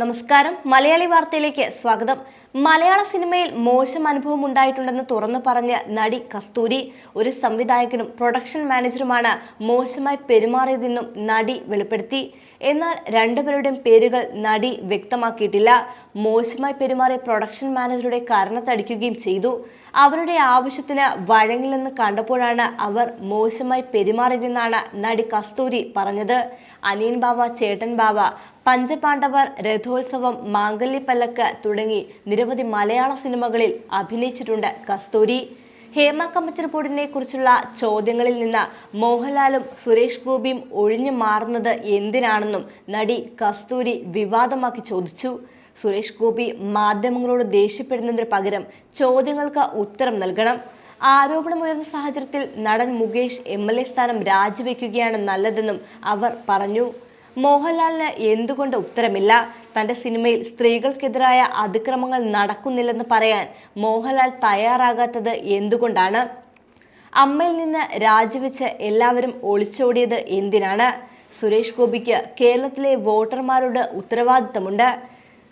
നമസ്കാരം. മലയാളി വാർത്തയിലേക്ക് സ്വാഗതം. മലയാള സിനിമയിൽ മോശം അനുഭവം ഉണ്ടായിട്ടുണ്ടെന്ന് തുറന്നു പറഞ്ഞ നടി കസ്തൂരി ഒരു സംവിധായകനും പ്രൊഡക്ഷൻ മാനേജറുമാണ് മോശമായി പെരുമാറിയതെന്നും നടി വെളിപ്പെടുത്തി. എന്നാൽ രണ്ടുപേരുടെയും പേരുകൾ നടി വ്യക്തമാക്കിയിട്ടില്ല. മോശമായി പെരുമാറിയ പ്രൊഡക്ഷൻ മാനേജറുടെ കാരണത്തടിക്കുകയും ചെയ്തു. അവരുടെ ആവശ്യത്തിന് വഴങ്ങില്ലെന്ന് കണ്ടപ്പോഴാണ് അവർ മോശമായി പെരുമാറിയതെന്നാണ് നടി കസ്തൂരി പറഞ്ഞത്. അനിയൻ ബാവ ചേട്ടൻ ബാവ പഞ്ചപാണ്ഡവർ രഥോത്സവം മാംഗല്യപ്പല്ലക്ക് തുടങ്ങി നിരവധി മലയാള സിനിമകളിൽ അഭിനയിച്ചിട്ടുണ്ട് കസ്തൂരി. ഹേമ കമ്മിറ്റി റിപ്പോർട്ടിനെ കുറിച്ചുള്ള ചോദ്യങ്ങളിൽ നിന്ന് മോഹൻലാലും സുരേഷ് ഗോപിയും ഒഴിഞ്ഞു മാറുന്നത് എന്തിനാണെന്നും നടി കസ്തൂരി വിവാദമാക്കി ചോദിച്ചു. സുരേഷ് ഗോപി മാധ്യമങ്ങളോട് ദേഷ്യപ്പെടുന്നതിന് പകരം ചോദ്യങ്ങൾക്ക് ഉത്തരം നൽകണം. ആരോപണമുയർന്ന സാഹചര്യത്തിൽ നടൻ മുകേഷ് എം എൽ എ സ്ഥാനം രാജിവെക്കുകയാണ് നല്ലതെന്നും അവർ പറഞ്ഞു. മോഹൻലാലിന് എന്തുകൊണ്ട് ഉത്തരമില്ല? തന്റെ സിനിമയിൽ സ്ത്രീകൾക്കെതിരായ അതിക്രമങ്ങൾ നടക്കുന്നില്ലെന്ന് പറയാൻ മോഹൻലാൽ തയ്യാറാകാത്തത് എന്തുകൊണ്ടാണ്? അമ്മയിൽ നിന്ന് രാജിവെച്ച് എല്ലാവരും ഒളിച്ചോടിയത് എന്തിനാണ്? സുരേഷ് ഗോപിക്ക് കേരളത്തിലെ വോട്ടർമാരോട് ഉത്തരവാദിത്തമുണ്ട്.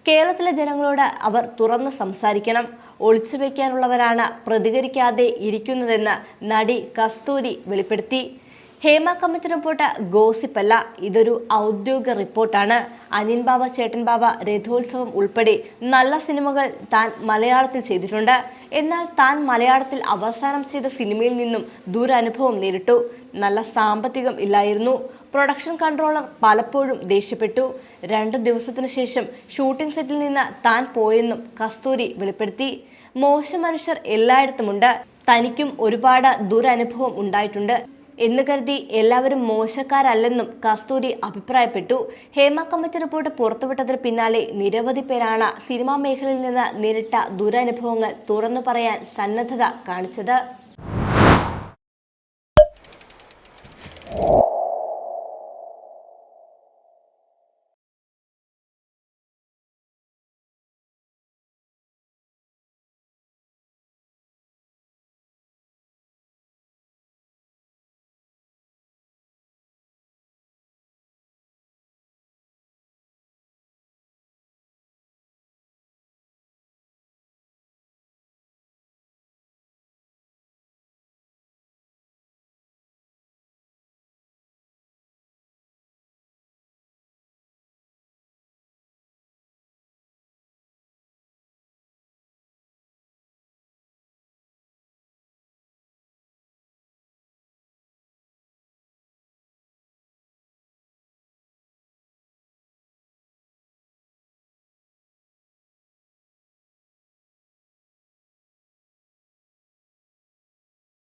കേരളത്തിലെ ജനങ്ങളോട് അവർ തുറന്ന് സംസാരിക്കണം. ഒളിച്ചു വയ്ക്കാനുള്ളവരാണ് പ്രതികരിക്കാതെ ഇരിക്കുന്നതെന്ന് നടി കസ്തൂരി വെളിപ്പെടുത്തി. ഹേമ കമ്മിറ്റി റിപ്പോർട്ട് ഗോസിപ്പല്ല. ഇതൊരു ഔദ്യോഗിക റിപ്പോർട്ടാണ്. അനിൻ ബാബ ചേട്ടൻ ബാബ രഥോത്സവം ഉൾപ്പെടെ നല്ല സിനിമകൾ താൻ മലയാളത്തിൽ ചെയ്തിട്ടുണ്ട്. എന്നാൽ താൻ മലയാളത്തിൽ അവസാനം ചെയ്ത സിനിമയിൽ നിന്നും ദുരനുഭവം നേരിട്ടു. നല്ല സാമ്പത്തികം ഇല്ലായിരുന്നു. പ്രൊഡക്ഷൻ കൺട്രോളർ പലപ്പോഴും ദേഷ്യപ്പെട്ടു. രണ്ട് ദിവസത്തിനു ശേഷം ഷൂട്ടിംഗ് സെറ്റിൽ നിന്ന് താൻ പോയെന്നും കസ്തൂരി വെളിപ്പെടുത്തി. മോശം മനുഷ്യർ എല്ലായിടത്തുമുണ്ട്. തനിക്കും ഒരുപാട് ദുരനുഭവം ഉണ്ടായിട്ടുണ്ട്. എന്ന് കരുതി എല്ലാവരും മോശക്കാരല്ലെന്നും കസ്തൂരി അഭിപ്രായപ്പെട്ടു. ഹേമ കമ്മിറ്റി റിപ്പോർട്ട് പുറത്തുവിട്ടതിന് പിന്നാലെ നിരവധി പേരാണ് സിനിമാ മേഖലയിൽ നിന്ന് നേരിട്ട ദുരനുഭവങ്ങൾ തുറന്നു പറയാൻ സന്നദ്ധത കാണിച്ചത്.